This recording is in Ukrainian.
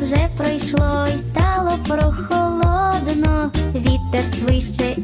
вже пройшло і стало прохолодно, вітер свище